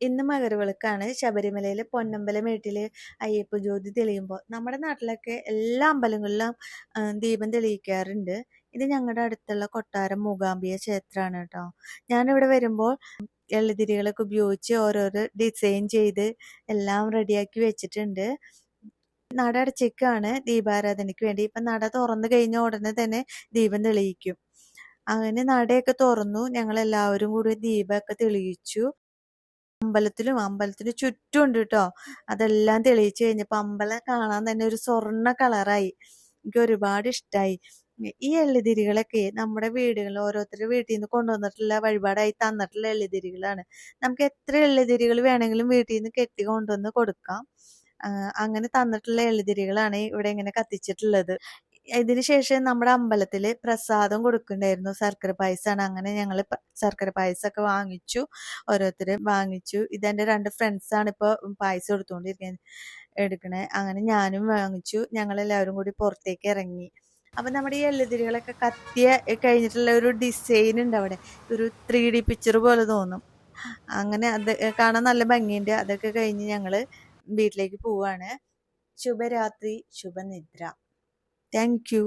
ഇന്ന് മകരവിളക്കാണ്. ശബരിമലയിലെ പൊന്നമ്പലം വീട്ടിൽ അയ്യപ്പ ജ്യോതി തെളിയുമ്പോൾ നമ്മുടെ നാട്ടിലൊക്കെ എല്ലാ അമ്പലങ്ങളിലും ദീപം തെളിയിക്കാറുണ്ട്. ഇത് ഞങ്ങളുടെ അടുത്തുള്ള കൊട്ടാരം മൂകാംബിക ക്ഷേത്രമാണ് കേട്ടോ ഞാനിവിടെ വരുമ്പോൾ എള്ളുതിരികളൊക്കെ ഉപയോഗിച്ച് ഓരോരോ ഡിസൈൻ ചെയ്ത് എല്ലാം റെഡിയാക്കി വെച്ചിട്ടുണ്ട്. നട അടച്ചേക്കാണ് ദീപാരാധനയ്ക്ക് വേണ്ടി. ഇപ്പം നട തുറന്നു കഴിഞ്ഞ ഉടനെ തന്നെ ദീപം തെളിയിക്കും. അങ്ങനെ നടയൊക്കെ തുറന്നു. ഞങ്ങൾ എല്ലാവരും കൂടി ദീപമൊക്കെ തെളിയിച്ചു. അമ്പലത്തിലും അമ്പലത്തിന് ചുറ്റും ഉണ്ട് കേട്ടോ അതെല്ലാം തെളിയിച്ചു കഴിഞ്ഞപ്പോൾ അമ്പലം കാണാൻ തന്നെ ഒരു സ്വർണ കളറായി. എനിക്ക് ഒരുപാട് ഇഷ്ടമായി ഈ എള്ളുതിരികളൊക്കെ നമ്മുടെ വീടുകളിൽ ഓരോരുത്തരുടെ വീട്ടിൽ നിന്ന് കൊണ്ടുവന്നിട്ടുള്ള വഴിപാടായി തന്നിട്ടുള്ള എള്ളുതിരികളാണ്. നമുക്ക് എത്ര എള്ളുതിരികൾ വേണമെങ്കിലും വീട്ടിൽ നിന്ന് കെട്ടി കൊണ്ടുവന്ന് കൊടുക്കാം. അങ്ങനെ തന്നിട്ടുള്ള എള്ളുതിരികളാണ് ഇവിടെ ഇങ്ങനെ കത്തിച്ചിട്ടുള്ളത്. ഇതിന് ശേഷം നമ്മുടെ അമ്പലത്തിൽ പ്രസാദം കൊടുക്കുന്നുണ്ടായിരുന്നു. ശർക്കര പായസമാണ് അങ്ങനെ ഞങ്ങൾ ശർക്കര പായസമൊക്കെ വാങ്ങിച്ചു. ഓരോരുത്തർ വാങ്ങിച്ചു. ഇതെന്റെ രണ്ട് ഫ്രണ്ട്സാണ് ഇപ്പോൾ പായസം എടുത്തുകൊണ്ടിരിക്കുന്നത് എടുക്കണേ. അങ്ങനെ ഞാനും വാങ്ങിച്ചു. ഞങ്ങളെല്ലാവരും കൂടി പുറത്തേക്ക് ഇറങ്ങി. അപ്പം നമ്മുടെ ഈ എല്ലുതിരികളൊക്കെ കത്തിയ കഴിഞ്ഞിട്ടുള്ള ഒരു ഡിസൈൻ ഉണ്ട് അവിടെ. ഒരു ത്രീ ഡി പിക്ചർ പോലെ തോന്നും. അങ്ങനെ അത് കാണാൻ നല്ല ഭംഗിയുണ്ട്. അതൊക്കെ കഴിഞ്ഞ് ഞങ്ങൾ വീട്ടിലേക്ക് പോവാണ്. ശുഭരാത്രി ശുഭനിദ്ര. Thank you